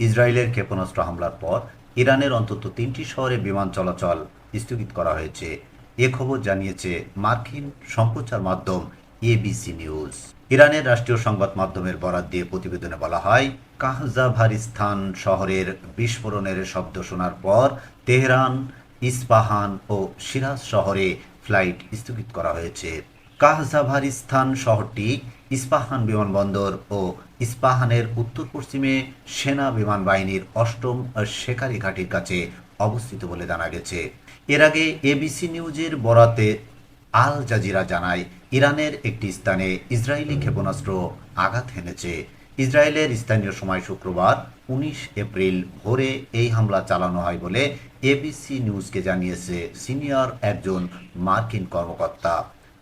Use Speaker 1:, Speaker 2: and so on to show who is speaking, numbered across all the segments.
Speaker 1: ইসরায়েলের ক্ষেপণাস্ত্র হামলার পর ইরানের অন্তত তিনটি শহরে বিমান চলাচল স্থগিত করা হয়েছে। এ খবর জানিয়েছে মার্কিন সম্প্রচার মাধ্যম এবিসি নিউজ। ইরানের রাষ্ট্রীয় সংবাদ মাধ্যমের বরাত দিয়ে প্রতিবেদনে বলা হয় কাহজাভারিস্তান শহরের বিস্ফোরণের শব্দ শোনার পর তেহরান, ইস্পাহান ও সিরাজ শহরে ফ্লাইট স্থগিত করা হয়েছে। কাহজাভারিস্তান শহরটি ইস্পাহান বিমানবন্দর ও ইস্পাহানের উত্তর পশ্চিমে সেনা বিমান বাহিনীর অষ্টম শেখারি ঘাটির কাছে অবস্থিত বলে জানা গেছে। এর আগে এবিসি নিউজের বরাতে আল জাজিরা জানায়, ইরানের একটি স্থানে ইসরায়েলি ক্ষেপণাস্ত্র আঘাত হেনেছে। ইসরায়েলের স্থানীয় সময় শুক্রবার উনিশ এপ্রিল ভোরে এই হামলা চালানো হয় বলে এবিসি নিউজকে জানিয়েছে সিনিয়র একজন মার্কিন কর্মকর্তা।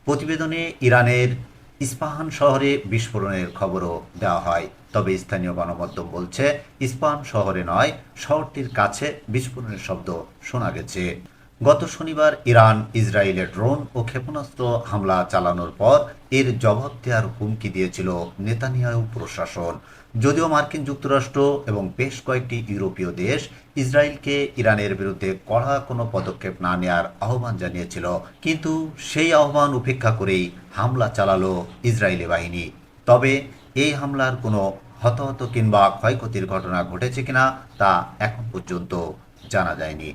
Speaker 1: প্রতিবেদনে ইরানের ইস্পাহান শহরে বিস্ফোরণের খবরও দেওয়া হয়। তবে স্থানীয় গণমাধ্যম বলছে, ইস্পাহান শহরে নয়, শহরটির কাছে বিস্ফোরণের শব্দ শোনা গেছে। গত শনিবার ইরান, ইসরায়েলের ড্রোন ও ক্ষেপণাস্ত্র হামলা চালানোর পর এর জবাব দেওয়ার হুমকি দিয়েছিল নেতানিয়াহু প্রশাসন। যদিও মার্কিন যুক্তরাষ্ট্র এবং বেশ কয়েকটি ইউরোপীয় দেশ ইসরায়েলকে ইরানের বিরুদ্ধে কড়া কোনো পদক্ষেপ না নেওয়ার আহ্বান জানিয়েছিল, কিন্তু সেই আহ্বান উপেক্ষা করেই হামলা চালালো ইসরায়েলি বাহিনী। তবে এই হামলার কোনো হতাহত কিংবা ক্ষয়ক্ষতির ঘটনা ঘটেছে কিনা তা এখন পর্যন্ত জানা যায়নি।